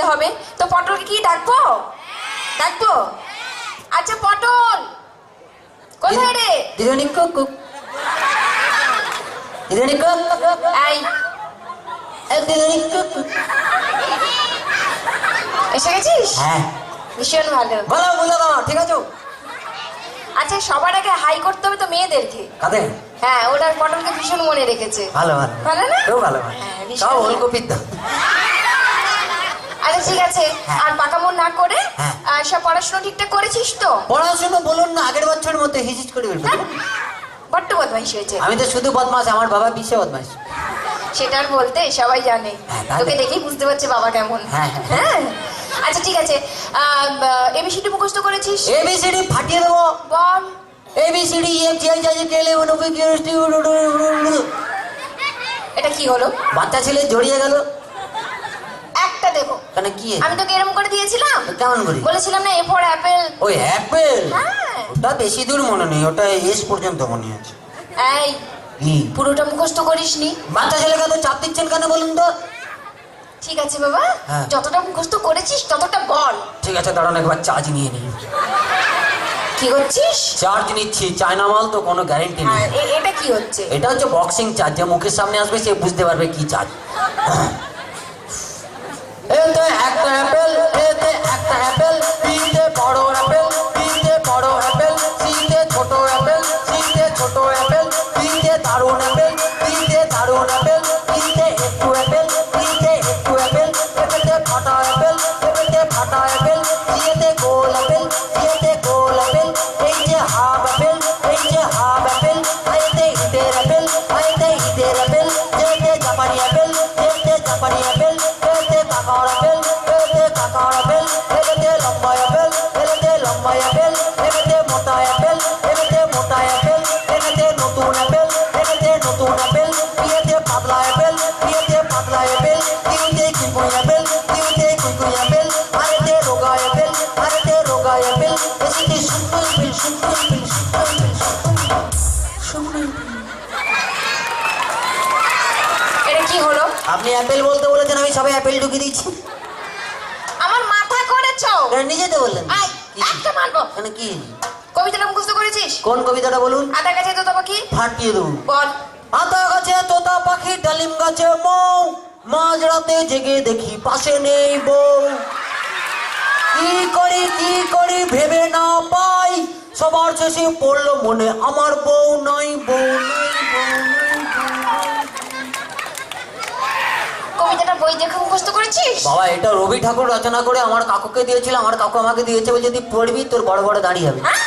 হবে। তো পটলকে কি ডাকবো? ডাকবো? আচ্ছা পটল! কোথায় রে? দিদিমণি কুক দিদিমণি কুক এই। দিদিমণি কুক। এসে গেছিস? হ্যাঁ। ভীষণ ভালো। বলো বলো দাও ঠিক আছে? আচ্ছা সবার আগে হাই করতে হবে তো মেয়েদেরকে। কাদের? হ্যাঁ ওরা পটলকে ভীষণ মনে রেখেছে। ভালো ভালো। ভালো না? কেউ ভালো ভালো। হ্যাঁ, সব। ওলকপির দাম। ঠিক আছে হ্যাঁ। আর পাকামোর না করে হ্যাঁ। সব পড়াশোনা ঠিকঠাক করেছিস তো পড়াশুনো বলুন না আগের বছরের মতো হিজিজ করে বের হ্যাঁ? বড্ড বদমাইশ হয়েছে আমি তো শুধু বদমাস আমার বাবা বিশ্বে বদমাস সেটা আর বলতে সবাই জানে হ্যাঁ, তোকে দেখেই বুঝতে পারছে বাবা কেমন হ্যাঁ, হ্যাঁ। হ্যাঁ আচ্ছা ঠিক আছে এবিসিডি মুখস্থ করেছিস এবিসিডি ফাটিয়ে দেবো বল ABCD F G I J K L M N O P Q এটা কি হলো বাচ্চা ছেলে জড়িয়ে গেল দেবো? কেন কি আমি তোকে এরকম করে দিয়েছিলাম? কেমন করি? বলেছিলাম না এ ফর অ্যাপেল ওই অ্যাপেল হ্যাঁ। ওটা বেশি দূর মনে নেই ওটা এস পর্যন্ত মনে আছে। এই পুরোটা মুখস্থ করিসনি। বাচ্চা ছেলেকে তো চাপ দিচ্ছেন কেন বলুন তো? ঠিক আছে বাবা হ্যাঁ। যতটা মুখস্থ করেছিস ততটা বল। ঠিক আছে দাঁড়ান একবার চার্জ নিয়ে নিই। কি করছিস? চার্জ নিচ্ছি চায়না মাল তো কোনো গ্যারেন্টি নেই। এটা কি হচ্ছে? এটা হচ্ছে বক্সিং চার্জ যে মুখের সামনে আসবে সে বুঝতে পারবে কি চার্জ একটা অ্যাপেল, এতে একটা অ্যাপেল বিতে বড় অ্যাপেল বিতে বড় অ্যাপেল সিতে ছোট অ্যাপেল সিতে ছোট অ্যাপেল বিতে দারুণ অ্যাপেল বিতে দারুণ অ্যাপেল। এটা কি হলো? আপনি অ্যাপেল বলতে বলেছেন আমি সবাই অ্যাপেল ঢুকিয়ে দিচ্ছি আমার মাথা করেছ এটা নিজে বললেন। একটা মারবো। মানে কি? কবিতাটা মুখস্থ করেছিস? কোন কবিতাটা বলুন? আধা কাছে তো তোমাকে কি ফাটিয়ে দেবো। বল। আতা গাছে তোতা পাখি ডালিম গাছে মৌ। মাঝ রাতে জেগে দেখি পাশে নেই বউ কি করি কি করি ভেবে না পাই। সবার শেষে পড়ল মনে আমার বউ নাই বউ নাই বউ নাই, কবিতাটা বই দেখে মুখস্থ করেছিস? বাবা এটা রবি ঠাকুর রচনা করে আমার কাকুকে দিয়েছিল আমার কাকু আমাকে দিয়েছে বলে যদি পড়বি তোর বড় বড় দাড়ি হবে। হ্যাঁ?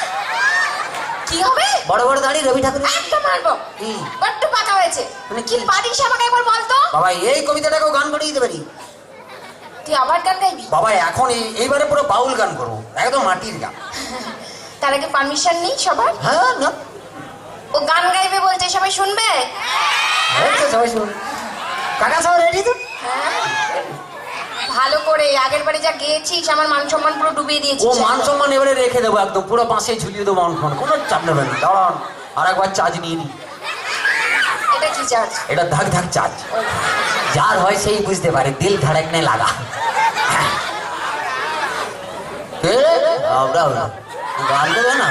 কি হবে? বড় বড় দাড়ি রবি ঠাকুর একটা মারবো। কি? বড্ড পাকা হয়েছে। মানে কি? পারিস আমাকে একবার বলতো বাবা এই কবিতাটাকেও গান করে দিতে পারি? তুই আবার গান গাইবি? বাবা এখন এই- এইবারে পুরো বাউল গান করব একদম মাটির গান। তার আগে পারমিশন নেই সবার? হ্যাঁ না। ও গান গাইবে বলছে সবাই শুনবে? সবাই শুনুন কাকা সব রেডি তো? হ্যাঁ? ভালো করে আগের বারে যা গেয়েছিস আমার মান সম্মান পুরো ডুবিয়ে ও মান সম্মান এবারে রেখে দেবো একদম পুরো পাশে ঝুলিয়ে দেবো মান সম্মান। কোনো চাপ নেবেন না দাঁড়ান আর একবার চার্জ নিয়ে নিই এটা কি চার্জ এটা ধাক ধাক চার্জ যার হয় সেই বুঝতে পারে দিল ধড়কনে লাগা। রে? আমরা আমরা। গান দেবে না?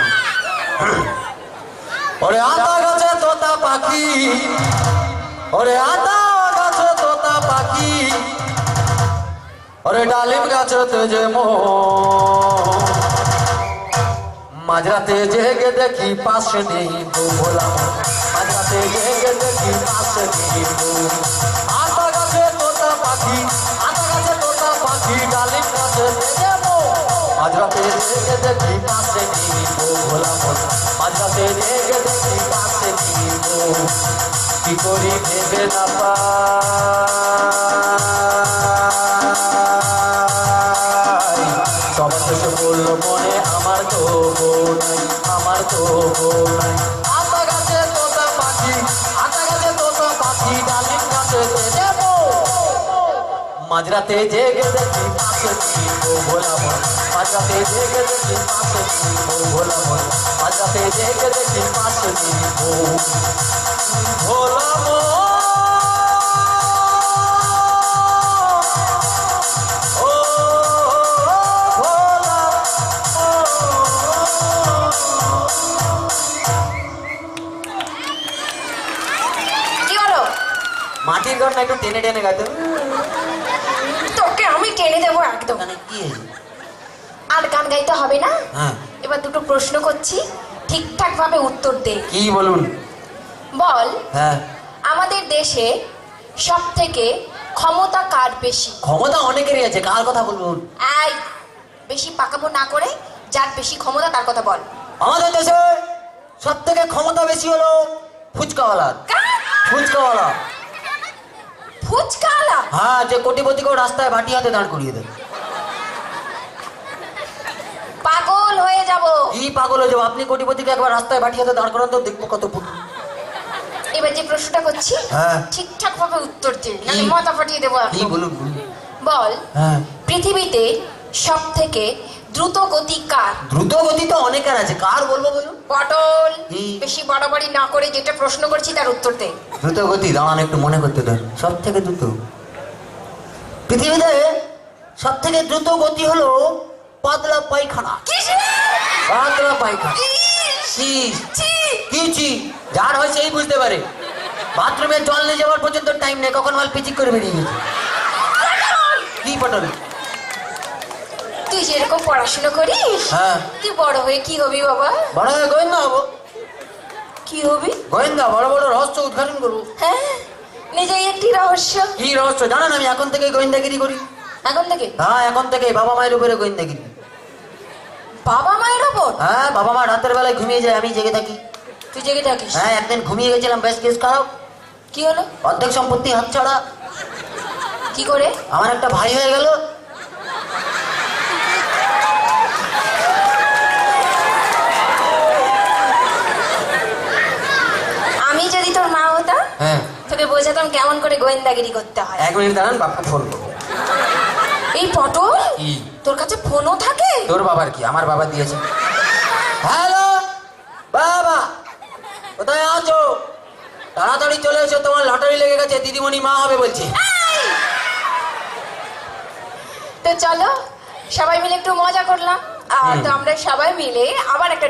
ওরে আতা গাছে তোতা পাখি। ওরে আতা গাছে তোতা পাখি। ওরে ডালিম গাছে তেজে মো মাঝরাতে জেগে দেখি পাশে নেই ভোলা। মাঝরাতে জেগে দেখি পাশে নেই মাঝরাতে জেগে দেখি পাশে বউ ভোলা মন। মাঝরাতে জেগে দেখি পাশে বউ কি করি ভেবে না পাই সবার শেষে বলল, মনে আমার তো নাই, আমার তো বউ নাই। আতা গাছে তোতা পাখি, আতা গাছে তোতা পাখি মাঝরাতে জেগে দেখি ভোলা মন। মাঝরাতে জেগে দেখি ভোলা মন। মাঝরাতে জেগে দেখি ভোলা মন। মাটির ঘর না একটু টেনে টেনে গাইতে। তোকে আমি টেনে দেবো একদম। মানে? আর গান গাইতে হবে না? হ্যাঁ। এবার দুটো প্রশ্ন করছি ঠিকঠাক ভাবে উত্তর দে। কি বলুন? বল হ্যাঁ। আমাদের দেশে সব থেকে ক্ষমতা কার বেশি? ক্ষমতা অনেকেরই আছে কার কথা বলবুন এই বেশি পাকামো না করে যার বেশি ক্ষমতা তার কথা বল। আমাদের দেশে সব থেকে ক্ষমতা বেশি হলো? ফুচকাওয়ালা। ফুচকাওয়ালা। হ্যাঁ যে কোটিপতিকেও রাস্তায় বাটি হাতে দাঁড় করিয়ে দেয় পাগল হয়ে যাব। কি পাগল হয়ে যাব? আপনি কোটিপতিকে একবার রাস্তায় হাতে দাঁড় করান তো দেখব কত এবার যে প্রশ্নটা করছি হ্যাঁ। ঠিকঠাক ভাবে উত্তর দে নাহলে মাথা ফাটিয়ে দেবো কি বলুন বলুন। বল হ্যাঁ। পৃথিবীতে সব থেকে দ্রুত গতি কার? দ্রুত গতি তো অনেকের আছে। কার বলব বলুন? পটল। বেশি বাড়াবাড়ি না করে যেটা প্রশ্ন করছি তার উত্তর দে। দ্রুত গতি দাঁড়ান একটু মনে করতে দেন। সব থেকে দ্রুত। পৃথিবীতে সব থেকে দ্রুত গতি হলো পাতলা পায়খানা? পাতলা পায়খানা। ইস, কি ছি, যার হয় সেই বুঝতে পারে। বাথরুমে জল নিয়ে যাওয়ার পর্যন্ত টাইম নেই কখন মাল পিচিক করে বেরিয়ে গেছে। কি পটল? তুই যেরকম পড়াশোনা করিস হ্যাঁ। তুই বড় হয়ে কি হবি বাবা? বড় হয়ে গোয়েন্দা হব। কি হবি? গোয়েন্দা বড় বড় রহস্য উদ্ঘাটন করব। হ্যাঁ। নিজেই একটি রহস্য। কি রহস্য? জানেন আমি এখন থেকে গোয়েন্দাগিরি করি। এখন থেকে? হ্যাঁ এখন থেকে বাবা মায়ের উপরে গোয়েন্দাগিরি। বাবা মায়ের ওপর হ্যাঁ বাবা মা রাতের বেলায় ঘুমিয়ে যায় আমি জেগে থাকি। তুই জেগে থাকিস? হ্যাঁ একদিন ঘুমিয়ে গেছিলাম বেশ কেস খারাপ। কি হলো? অর্ধেক সম্পত্তি হাত ছাড়া। কি করে? আমার একটা ভাই হয়ে গেল। আমি যদি তোর মা হতাম? হ্যাঁ। তোকে বোঝাতাম কেমন করে গোয়েন্দাগিরি করতে হয়। এক মিনিট দাঁড়ান বাপকে ফোন করব। এই পটল? কি? তোর কাছে ফোনও থাকে? তোর বাবার কি? আমার বাবা দিয়েছে। হ্যালো? বাবা কোথায় আছো? তাড়াতাড়ি চলে এসো তোমার লটারি লেগে গেছে দিদিমণি মা হবে বলছে। তো চলো সবাই মিলে একটু মজা করলাম। আর তো আমরা সবাই মিলে আবার একটা